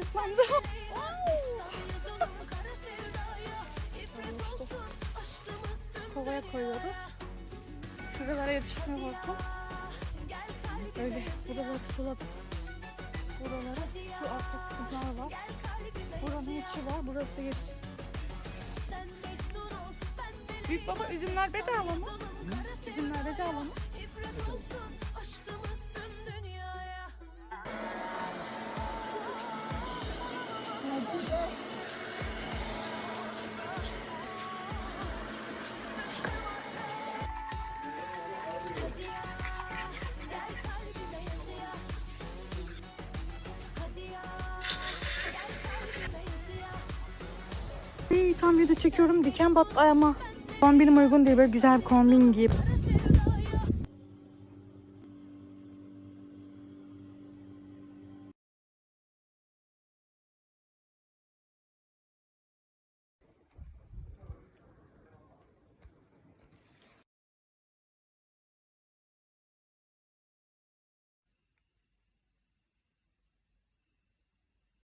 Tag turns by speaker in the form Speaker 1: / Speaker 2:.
Speaker 1: Islandım. Kovaya koyuyoruz. Şuralara yetişmiyor bakın. Öyle buraları suladık. Buralara şu altta kısımlar var. Buranın içi var. Burası da yetiş. Büyük baba üzümler bedava mı? İyi, tam video çekiyorum. Diken battı ayağıma. Kombinim uygun değil. Böyle güzel bir kombin giyip